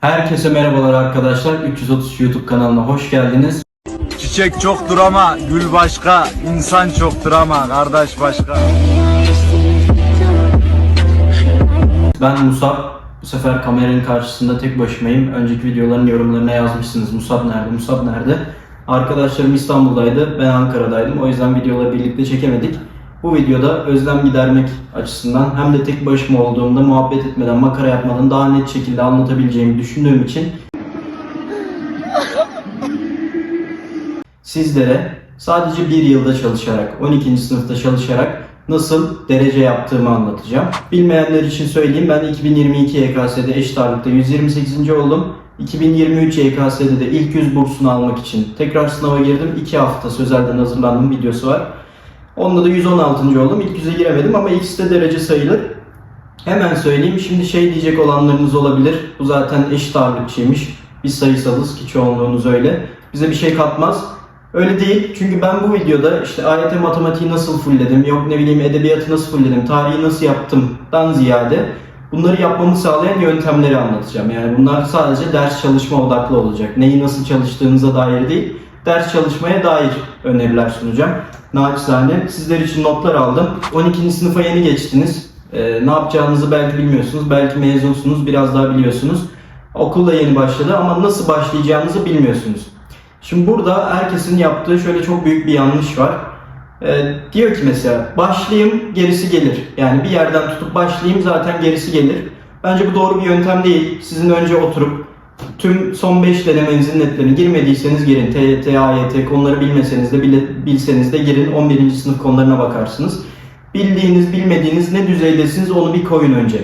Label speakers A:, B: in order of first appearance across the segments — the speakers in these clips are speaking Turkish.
A: Herkese merhabalar arkadaşlar. 330 YouTube kanalına hoş geldiniz.
B: Çiçek çoktur ama gül başka, insan çoktur ama kardeş başka.
A: Ben Musab. Bu sefer kameranın karşısında tek başımayım. Önceki videoların yorumlarına yazmışsınız. Musab nerede? Musab nerede? Arkadaşlarım İstanbul'daydı. Ben Ankara'daydım. O yüzden videoları birlikte çekemedik. Bu videoda özlem gidermek açısından hem de tek başıma olduğumda muhabbet etmeden, makara yapmadan daha net şekilde anlatabileceğimi düşündüğüm için sizlere sadece bir yılda çalışarak, 12. sınıfta çalışarak nasıl derece yaptığımı anlatacağım. Bilmeyenler için söyleyeyim ben 2022 YKS'de eşit ağırlıkta 128. oldum. 2023 YKS'de de ilk 100 bursunu almak için tekrar sınava girdim. 2 hafta sözelden hazırlandım videosu var. Onda da 116. oldum. İlk 100'e giremedim ama ikisi de derece sayılır. Hemen söyleyeyim. Şimdi şey diyecek olanlarınız olabilir. Bu zaten eşit ağırlıkçıymış. Biz sayısalız ki çoğunluğunuz öyle. Bize bir şey katmaz. Öyle değil. Çünkü ben bu videoda işte AYT matematiği nasıl fullledim, yok ne bileyim edebiyatı nasıl fullledim, tarihi nasıl yaptımdan ziyade bunları yapmamı sağlayan yöntemleri anlatacağım. Yani bunlar sadece ders çalışma odaklı olacak. Neyi nasıl çalıştığınıza dair değil, ders çalışmaya dair öneriler sunacağım. Naçizane sizler için notlar aldım. 12. sınıfa yeni geçtiniz. Ee, ne yapacağınızı belki bilmiyorsunuz. Belki mezunsunuz, biraz daha biliyorsunuz. Okul da yeni başladı ama nasıl başlayacağınızı bilmiyorsunuz. Şimdi burada herkesin yaptığı şöyle çok büyük bir yanlış var. Ee, diyor ki mesela başlayayım gerisi gelir. Yani bir yerden tutup başlayayım zaten gerisi gelir. Bence bu doğru bir yöntem değil. Sizin önce oturup tüm son 5 denemenizin netlerini girmediyseniz girin. TYT, AYT konuları bilmeseniz de bile, bilseniz de girin 11. sınıf konularına bakarsınız. Bildiğiniz bilmediğiniz ne düzeydesiniz onu bir koyun önce.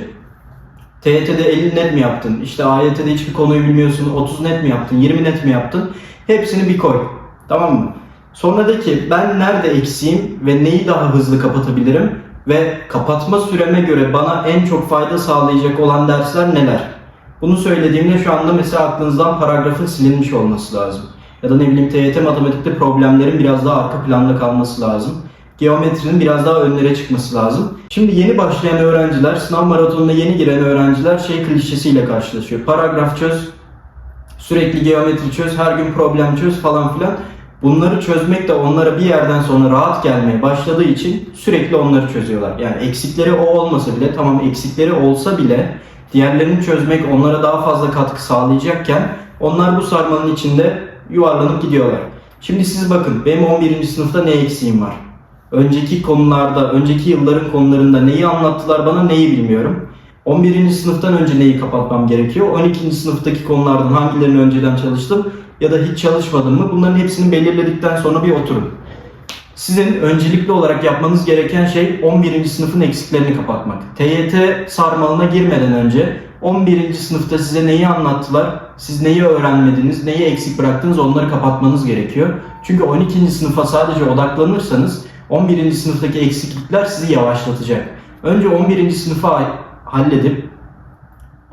A: TYT'de 50 net mi yaptın? İşte AYT'de hiçbir konuyu bilmiyorsun. 30 net mi yaptın? 20 net mi yaptın? Hepsini bir koy. Tamam mı? Sonra de ki ben nerede eksiğim ve neyi daha hızlı kapatabilirim ve kapatma süreme göre bana en çok fayda sağlayacak olan dersler neler? Bunu söylediğimde şu anda mesela aklınızdan paragrafın silinmiş olması lazım. Ya da ne bileyim TYT matematikte problemlerin biraz daha arka planda kalması lazım. Geometrinin biraz daha önlere çıkması lazım. Şimdi yeni başlayan öğrenciler, sınav maratonuna yeni giren öğrenciler şey klişesiyle karşılaşıyor. Paragraf çöz, sürekli geometri çöz, her gün problem çöz falan filan. Bunları çözmek de onlara bir yerden sonra rahat gelmeye başladığı için sürekli onları çözüyorlar. Yani eksikleri o olmasa bile, tamam eksikleri olsa bile diğerlerini çözmek onlara daha fazla katkı sağlayacakken onlar bu sarmanın içinde yuvarlanıp gidiyorlar. Şimdi siz bakın benim 11. sınıfta ne eksiğim var? Önceki konularda, önceki yılların konularında neyi anlattılar bana neyi bilmiyorum. 11. sınıftan önce neyi kapatmam gerekiyor? 12. sınıftaki konulardan hangilerini önceden çalıştım ya da hiç çalışmadım mı? Bunların hepsini belirledikten sonra bir oturun. Sizin öncelikli olarak yapmanız gereken şey 11. sınıfın eksiklerini kapatmak. TYT sarmalına girmeden önce 11. sınıfta size neyi anlattılar, siz neyi öğrenmediniz, neyi eksik bıraktınız onları kapatmanız gerekiyor. Çünkü 12. sınıfa sadece odaklanırsanız 11. sınıftaki eksiklikler sizi yavaşlatacak. Önce 11. sınıfa halledip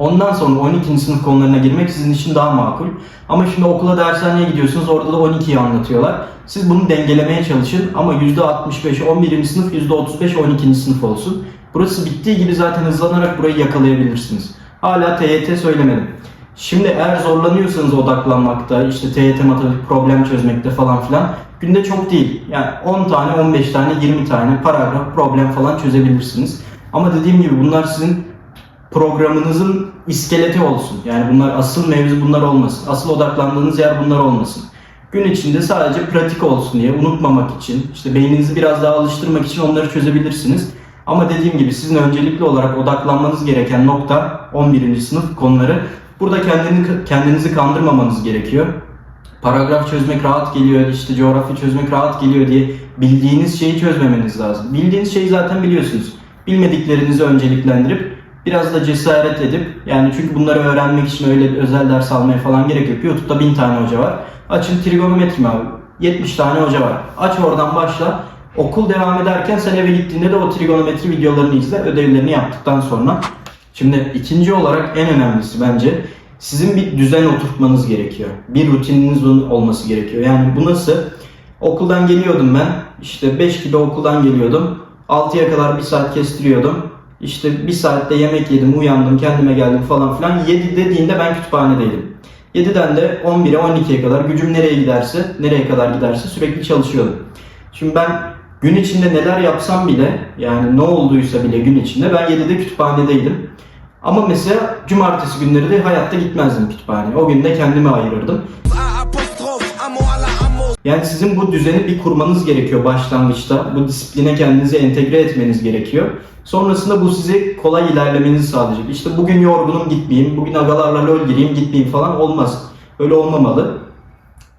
A: Ondan sonra 12. sınıf konularına girmek sizin için daha makul. Ama şimdi okula dershaneye gidiyorsunuz orada da 12'yi anlatıyorlar. Siz bunu dengelemeye çalışın ama %65 11. sınıf %35 12. sınıf olsun. Burası bittiği gibi zaten hızlanarak burayı yakalayabilirsiniz. Hala TYT söylemedim. Şimdi eğer zorlanıyorsanız odaklanmakta, işte TYT matematik problem çözmekte falan filan günde çok değil. Yani 10 tane, 15 tane, 20 tane paragraf problem falan çözebilirsiniz. Ama dediğim gibi bunlar sizin programınızın iskeleti olsun. Yani bunlar asıl mevzu bunlar olmasın. Asıl odaklandığınız yer bunlar olmasın. Gün içinde sadece pratik olsun diye unutmamak için, işte beyninizi biraz daha alıştırmak için onları çözebilirsiniz. Ama dediğim gibi sizin öncelikli olarak odaklanmanız gereken nokta 11. sınıf konuları. Burada kendini, kendinizi kandırmamanız gerekiyor. Paragraf çözmek rahat geliyor, işte coğrafya çözmek rahat geliyor diye bildiğiniz şeyi çözmemeniz lazım. Bildiğiniz şeyi zaten biliyorsunuz. Bilmediklerinizi önceliklendirip biraz da cesaret edip yani çünkü bunları öğrenmek için öyle özel ders almaya falan gerek yok. YouTube'da bin tane hoca var. Açın trigonometri abi? 70 tane hoca var. Aç oradan başla. Okul devam ederken sen eve gittiğinde de o trigonometri videolarını izle ödevlerini yaptıktan sonra. Şimdi ikinci olarak en önemlisi bence sizin bir düzen oturtmanız gerekiyor. Bir rutininiz olması gerekiyor. Yani bu nasıl? Okuldan geliyordum ben. İşte 5 gibi okuldan geliyordum. 6'ya kadar bir saat kestiriyordum. İşte bir saatte yemek yedim, uyandım, kendime geldim falan filan. 7 dediğinde ben kütüphanedeydim. 7'den de 11'e 12'ye kadar gücüm nereye giderse, nereye kadar giderse sürekli çalışıyordum. Şimdi ben gün içinde neler yapsam bile yani ne olduysa bile gün içinde ben 7'de kütüphanedeydim. Ama mesela cumartesi günleri de hayatta gitmezdim kütüphaneye. O gün de kendime ayırırdım. Yani sizin bu düzeni bir kurmanız gerekiyor başlangıçta. Bu disipline kendinizi entegre etmeniz gerekiyor. Sonrasında bu sizi kolay ilerlemenizi sağlayacak. İşte bugün yorgunum gitmeyeyim, bugün agalarla lol gireyim gitmeyeyim falan olmaz. Öyle olmamalı.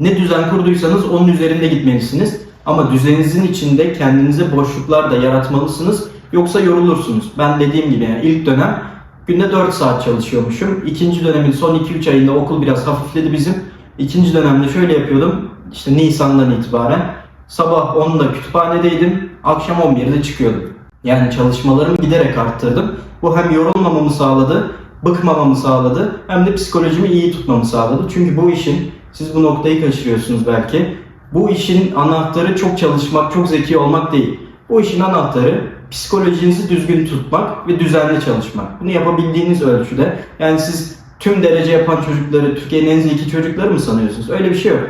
A: Ne düzen kurduysanız onun üzerinde gitmelisiniz. Ama düzeninizin içinde kendinize boşluklar da yaratmalısınız. Yoksa yorulursunuz. Ben dediğim gibi yani ilk dönem günde 4 saat çalışıyormuşum. İkinci dönemin son 2-3 ayında okul biraz hafifledi bizim. İkinci dönemde şöyle yapıyordum. İşte Nisan'dan itibaren sabah 10'da kütüphanedeydim. Akşam 11'de çıkıyordum. Yani çalışmalarımı giderek arttırdım. Bu hem yorulmamamı sağladı, bıkmamamı sağladı hem de psikolojimi iyi tutmamı sağladı. Çünkü bu işin, siz bu noktayı kaçırıyorsunuz belki. Bu işin anahtarı çok çalışmak, çok zeki olmak değil. Bu işin anahtarı psikolojinizi düzgün tutmak ve düzenli çalışmak. Bunu yapabildiğiniz ölçüde. Yani siz tüm derece yapan çocukları Türkiye'nin en zeki çocukları mı sanıyorsunuz? Öyle bir şey yok.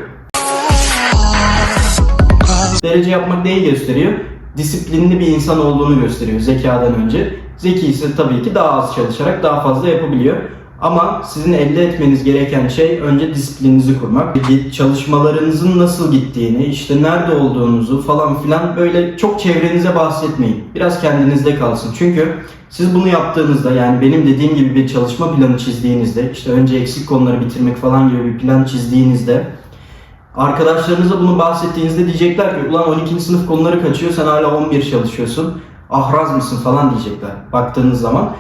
A: Derece yapmak neyi gösteriyor? Disiplinli bir insan olduğunu gösteriyor zekadan önce. Zeki ise tabii ki daha az çalışarak daha fazla yapabiliyor. Ama sizin elde etmeniz gereken şey önce disiplininizi kurmak. Çalışmalarınızın nasıl gittiğini, işte nerede olduğunuzu falan filan böyle çok çevrenize bahsetmeyin. Biraz kendinizde kalsın. Çünkü siz bunu yaptığınızda yani benim dediğim gibi bir çalışma planı çizdiğinizde, işte önce eksik konuları bitirmek falan gibi bir plan çizdiğinizde Arkadaşlarınıza bunu bahsettiğinizde diyecekler ki ulan 12. sınıf konuları kaçıyor sen hala 11 çalışıyorsun. Ahraz mısın falan diyecekler baktığınız zaman.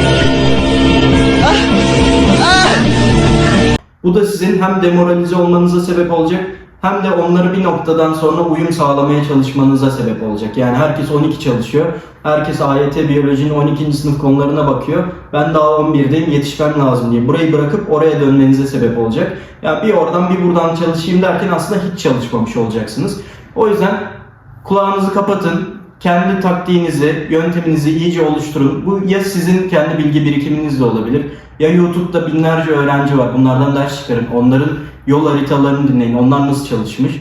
A: Bu da sizin hem demoralize olmanıza sebep olacak hem de onları bir noktadan sonra uyum sağlamaya çalışmanıza sebep olacak. Yani herkes 12 çalışıyor. Herkes AYT biyolojinin 12. sınıf konularına bakıyor. Ben daha 11'deyim yetişmem lazım diye. Burayı bırakıp oraya dönmenize sebep olacak. Yani bir oradan bir buradan çalışayım derken aslında hiç çalışmamış olacaksınız. O yüzden kulağınızı kapatın. Kendi taktiğinizi, yönteminizi iyice oluşturun. Bu ya sizin kendi bilgi birikiminiz de olabilir. Ya YouTube'da binlerce öğrenci var. Bunlardan ders çıkarın. Onların yol haritalarını dinleyin. Onlar nasıl çalışmış.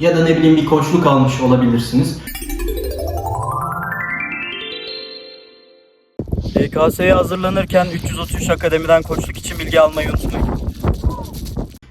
A: Ya da ne bileyim bir koçluk almış olabilirsiniz.
C: YKS'ye hazırlanırken 333 Akademi'den koçluk için bilgi almayı unutmayın.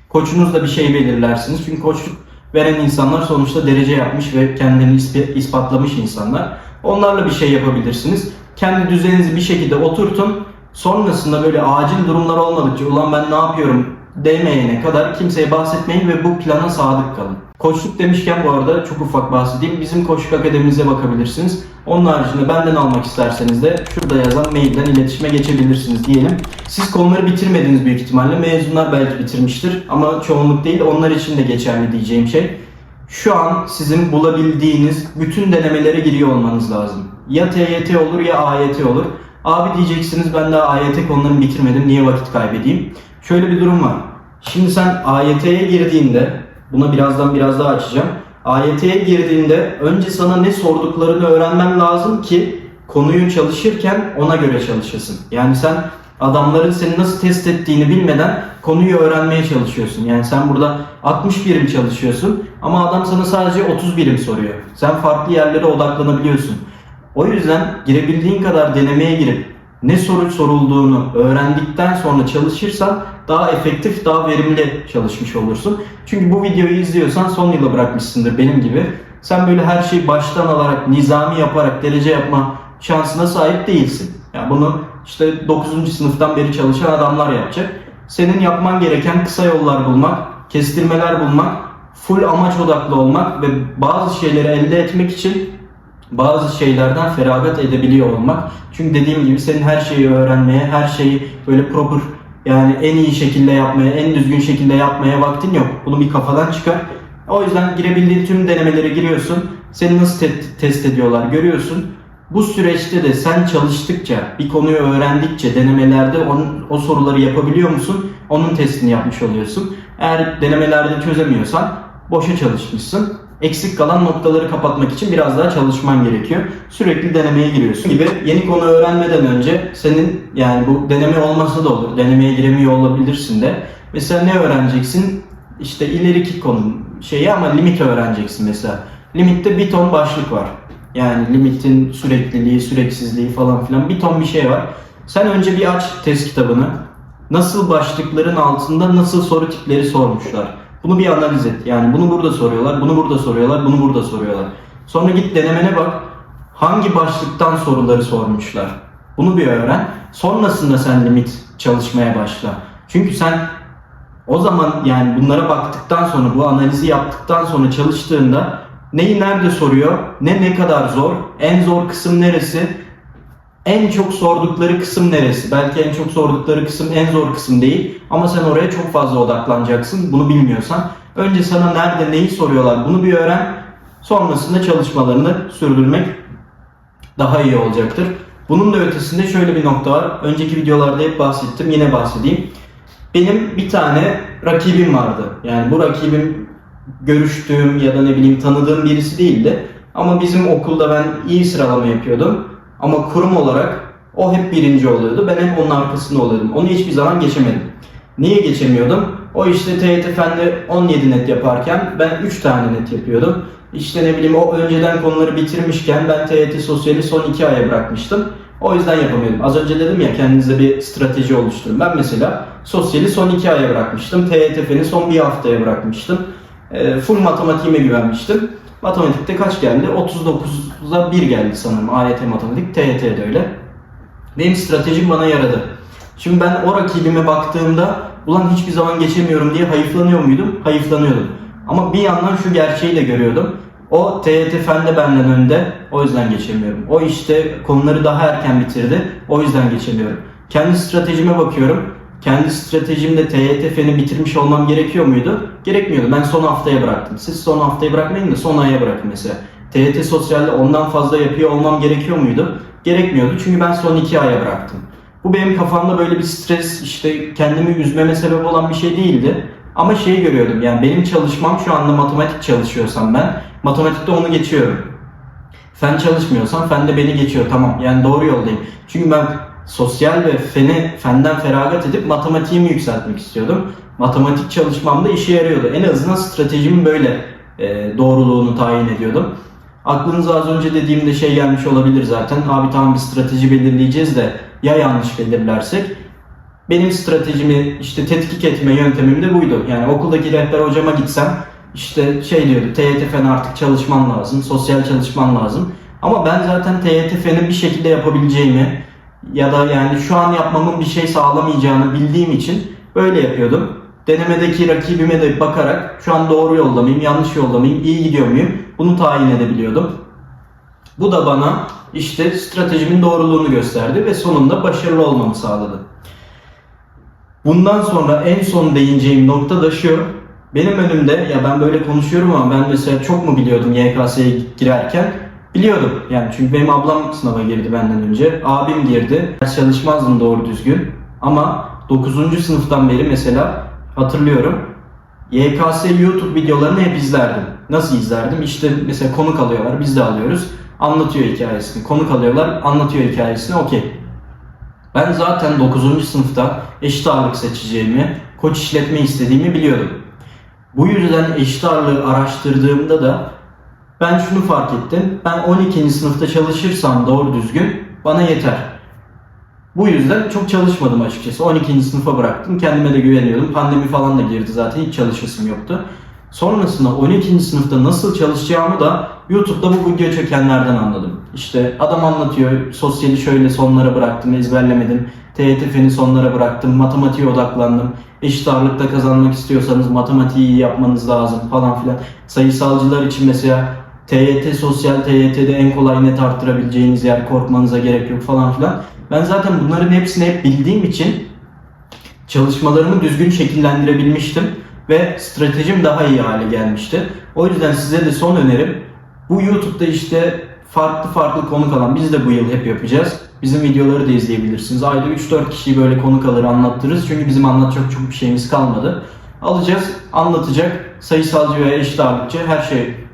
A: Koçunuzla bir şey belirlersiniz. Çünkü koçluk veren insanlar sonuçta derece yapmış ve kendini isp- ispatlamış insanlar. Onlarla bir şey yapabilirsiniz. Kendi düzeninizi bir şekilde oturtun. Sonrasında böyle acil durumlar olmadıkça ulan ben ne yapıyorum demeyene kadar kimseye bahsetmeyin ve bu plana sadık kalın. Koçluk demişken bu arada çok ufak bahsedeyim. Bizim koçluk akademimize bakabilirsiniz. Onun haricinde benden almak isterseniz de şurada yazan mailden iletişime geçebilirsiniz diyelim. Siz konuları bitirmediniz büyük ihtimalle. Mezunlar belki bitirmiştir ama çoğunluk değil. Onlar için de geçerli diyeceğim şey. Şu an sizin bulabildiğiniz bütün denemelere giriyor olmanız lazım. Ya TYT olur ya AYT olur. Abi diyeceksiniz ben daha AYT konularını bitirmedim niye vakit kaybedeyim? Şöyle bir durum var. Şimdi sen AYT'ye girdiğinde, buna birazdan biraz daha açacağım. AYT'ye girdiğinde önce sana ne sorduklarını öğrenmen lazım ki konuyu çalışırken ona göre çalışasın. Yani sen adamların seni nasıl test ettiğini bilmeden konuyu öğrenmeye çalışıyorsun. Yani sen burada 60 birim çalışıyorsun ama adam sana sadece 30 birim soruyor. Sen farklı yerlere odaklanabiliyorsun. O yüzden girebildiğin kadar denemeye girip ne soru sorulduğunu öğrendikten sonra çalışırsan daha efektif, daha verimli çalışmış olursun. Çünkü bu videoyu izliyorsan son yıla bırakmışsındır benim gibi. Sen böyle her şeyi baştan alarak, nizami yaparak derece yapma şansına sahip değilsin. Yani bunu işte 9. sınıftan beri çalışan adamlar yapacak. Senin yapman gereken kısa yollar bulmak, kestirmeler bulmak, full amaç odaklı olmak ve bazı şeyleri elde etmek için bazı şeylerden feragat edebiliyor olmak. Çünkü dediğim gibi senin her şeyi öğrenmeye, her şeyi böyle proper yani en iyi şekilde yapmaya, en düzgün şekilde yapmaya vaktin yok. Bunu bir kafadan çıkar. O yüzden girebildiğin tüm denemelere giriyorsun. Seni nasıl te- test ediyorlar görüyorsun. Bu süreçte de sen çalıştıkça, bir konuyu öğrendikçe denemelerde onun, o soruları yapabiliyor musun? Onun testini yapmış oluyorsun. Eğer denemelerde çözemiyorsan boşa çalışmışsın. Eksik kalan noktaları kapatmak için biraz daha çalışman gerekiyor. Sürekli denemeye giriyorsun gibi yeni konu öğrenmeden önce senin yani bu deneme olmasa da olur. Denemeye giremiyor olabilirsin de. Mesela ne öğreneceksin? İşte ileriki konu şeyi ama limit öğreneceksin mesela. Limitte bir ton başlık var. Yani limitin sürekliliği, süreksizliği falan filan bir ton bir şey var. Sen önce bir aç test kitabını. Nasıl başlıkların altında nasıl soru tipleri sormuşlar. Bunu bir analiz et. Yani bunu burada soruyorlar, bunu burada soruyorlar, bunu burada soruyorlar. Sonra git denemene bak. Hangi başlıktan soruları sormuşlar. Bunu bir öğren. Sonrasında sen limit çalışmaya başla. Çünkü sen o zaman yani bunlara baktıktan sonra, bu analizi yaptıktan sonra çalıştığında neyi nerede soruyor, ne ne kadar zor, en zor kısım neresi, en çok sordukları kısım neresi? Belki en çok sordukları kısım en zor kısım değil ama sen oraya çok fazla odaklanacaksın bunu bilmiyorsan. Önce sana nerede neyi soruyorlar bunu bir öğren. Sonrasında çalışmalarını sürdürmek daha iyi olacaktır. Bunun da ötesinde şöyle bir nokta var. Önceki videolarda hep bahsettim yine bahsedeyim. Benim bir tane rakibim vardı. Yani bu rakibim görüştüğüm ya da ne bileyim tanıdığım birisi değildi. Ama bizim okulda ben iyi sıralama yapıyordum. Ama kurum olarak o hep birinci oluyordu. Ben hep onun arkasında oluyordum. Onu hiçbir zaman geçemedim. Niye geçemiyordum? O işte TYT Fen'de 17 net yaparken ben 3 tane net yapıyordum. İşte ne bileyim o önceden konuları bitirmişken ben TYT Sosyal'i son 2 aya bırakmıştım. O yüzden yapamıyordum. Az önce dedim ya kendinize bir strateji oluşturun. Ben mesela Sosyal'i son 2 aya bırakmıştım. TYT Fen'i son bir haftaya bırakmıştım. E, full matematiğime güvenmiştim. Matematikte kaç geldi? 39'a 1 geldi sanırım. AYT matematik, TYT de öyle. Benim stratejim bana yaradı. Şimdi ben o rakibime baktığımda ulan hiçbir zaman geçemiyorum diye hayıflanıyor muydum? Hayıflanıyordum. Ama bir yandan şu gerçeği de görüyordum. O TYT Fen'de benden önde. O yüzden geçemiyorum. O işte konuları daha erken bitirdi. O yüzden geçemiyorum. Kendi stratejime bakıyorum. Kendi stratejimde TYT Fen'i bitirmiş olmam gerekiyor muydu? Gerekmiyordu. Ben son haftaya bıraktım. Siz son haftaya bırakmayın da son aya bırakın mesela. TYT Sosyal'de ondan fazla yapıyor olmam gerekiyor muydu? Gerekmiyordu. Çünkü ben son iki aya bıraktım. Bu benim kafamda böyle bir stres, işte kendimi üzmeme sebep olan bir şey değildi. Ama şeyi görüyordum yani benim çalışmam şu anda matematik çalışıyorsam ben matematikte onu geçiyorum. Fen çalışmıyorsam fen de beni geçiyor tamam yani doğru yoldayım. Çünkü ben sosyal ve feni fenden feragat edip matematiğimi yükseltmek istiyordum. Matematik çalışmamda işe yarıyordu. En azından stratejimi böyle e, doğruluğunu tayin ediyordum. Aklınıza az önce dediğimde şey gelmiş olabilir zaten. Abi tamam bir strateji belirleyeceğiz de ya yanlış belirlersek? Benim stratejimi işte tetkik etme yöntemim de buydu. Yani okuldaki rehber hocama gitsem işte şey diyordu TYT fen artık çalışman lazım, sosyal çalışman lazım. Ama ben zaten TYT feni bir şekilde yapabileceğimi ya da yani şu an yapmamın bir şey sağlamayacağını bildiğim için böyle yapıyordum. Denemedeki rakibime de bakarak şu an doğru yolda mıyım, yanlış yolda mıyım, iyi gidiyor muyum bunu tayin edebiliyordum. Bu da bana işte stratejimin doğruluğunu gösterdi ve sonunda başarılı olmamı sağladı. Bundan sonra en son değineceğim nokta da şu. Benim önümde ya ben böyle konuşuyorum ama ben mesela çok mu biliyordum YKS'ye girerken? Biliyordum yani çünkü benim ablam sınava girdi benden önce. Abim girdi. Ders çalışmazdım doğru düzgün. Ama 9. sınıftan beri mesela hatırlıyorum. YKS YouTube videolarını hep izlerdim. Nasıl izlerdim? İşte mesela konuk alıyorlar, biz de alıyoruz. Anlatıyor hikayesini. Konuk alıyorlar, anlatıyor hikayesini. Okey. Ben zaten 9. sınıfta eşit ağırlık seçeceğimi, koç işletme istediğimi biliyordum. Bu yüzden eşit ağırlığı araştırdığımda da ben şunu fark ettim. Ben 12. sınıfta çalışırsam doğru düzgün bana yeter. Bu yüzden çok çalışmadım açıkçası. 12. sınıfa bıraktım. Kendime de güveniyordum. Pandemi falan da girdi zaten. Hiç çalışasım yoktu. Sonrasında 12. sınıfta nasıl çalışacağımı da YouTube'da bu video çekenlerden anladım. İşte adam anlatıyor. Sosyali şöyle sonlara bıraktım, ezberlemedim. TYT feni sonlara bıraktım. Matematiğe odaklandım. Eşit ağırlıkta kazanmak istiyorsanız matematiği iyi yapmanız lazım falan filan. Sayısalcılar için mesela TYT sosyal TYT'de en kolay net arttırabileceğiniz yer korkmanıza gerek yok falan filan. Ben zaten bunların hepsini hep bildiğim için çalışmalarımı düzgün şekillendirebilmiştim ve stratejim daha iyi hale gelmişti. O yüzden size de son önerim bu YouTube'da işte farklı farklı konuk alan biz de bu yıl hep yapacağız. Bizim videoları da izleyebilirsiniz. Ayda 3-4 kişiyi böyle konuk alır anlattırırız. Çünkü bizim anlatacak çok bir şeyimiz kalmadı. Alacağız, anlatacak. Sayısalcı veya eşit ağırlıkçı her şey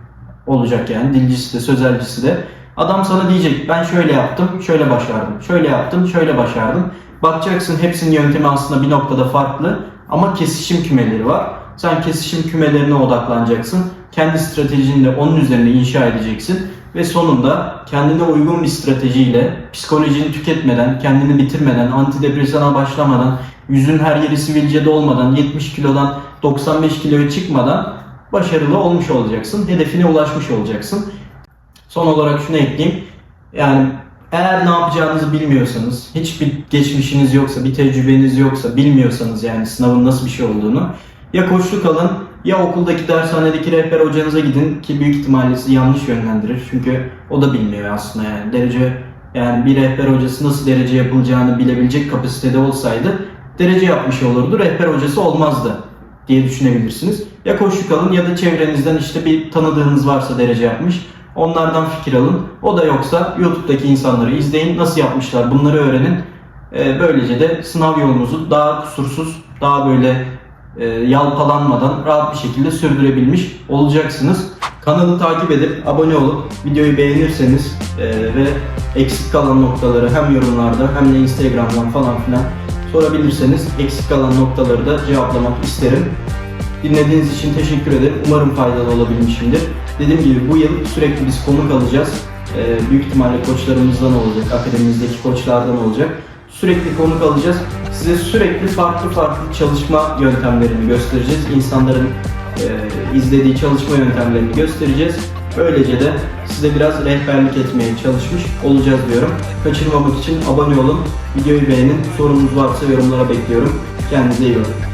A: olacak yani dilcisi de sözelcisi de. Adam sana diyecek ben şöyle yaptım, şöyle başardım, şöyle yaptım, şöyle başardım. Bakacaksın hepsinin yöntemi aslında bir noktada farklı ama kesişim kümeleri var. Sen kesişim kümelerine odaklanacaksın. Kendi stratejini de onun üzerine inşa edeceksin. Ve sonunda kendine uygun bir stratejiyle psikolojini tüketmeden, kendini bitirmeden, antidepresana başlamadan, yüzün her yeri sivilcede olmadan, 70 kilodan 95 kiloya çıkmadan başarılı olmuş olacaksın. Hedefine ulaşmış olacaksın. Son olarak şunu ekleyeyim. Yani eğer ne yapacağınızı bilmiyorsanız, hiçbir geçmişiniz yoksa, bir tecrübeniz yoksa, bilmiyorsanız yani sınavın nasıl bir şey olduğunu ya koçluk alın ya okuldaki dershanedeki rehber hocanıza gidin ki büyük ihtimalle sizi yanlış yönlendirir. Çünkü o da bilmiyor aslında yani. Derece yani bir rehber hocası nasıl derece yapılacağını bilebilecek kapasitede olsaydı derece yapmış olurdu. Rehber hocası olmazdı diye düşünebilirsiniz. Ya koçluk alın ya da çevrenizden işte bir tanıdığınız varsa derece yapmış. Onlardan fikir alın. O da yoksa YouTube'daki insanları izleyin. Nasıl yapmışlar bunları öğrenin. Ee, böylece de sınav yolunuzu daha kusursuz, daha böyle e, yalpalanmadan rahat bir şekilde sürdürebilmiş olacaksınız. Kanalı takip edip abone olup videoyu beğenirseniz e, ve eksik kalan noktaları hem yorumlarda hem de Instagram'dan falan filan sorabilirseniz eksik kalan noktaları da cevaplamak isterim. Dinlediğiniz için teşekkür ederim. Umarım faydalı olabilmişimdir. Dediğim gibi bu yıl sürekli biz konuk alacağız. Ee, büyük ihtimalle koçlarımızdan olacak, akademimizdeki koçlardan olacak. Sürekli konuk alacağız. Size sürekli farklı farklı çalışma yöntemlerini göstereceğiz. İnsanların e, izlediği çalışma yöntemlerini göstereceğiz. Böylece de size biraz rehberlik etmeye çalışmış olacağız diyorum. Kaçırmamak için abone olun, videoyu beğenin. Sorunuz varsa yorumlara bekliyorum. Kendinize iyi bakın.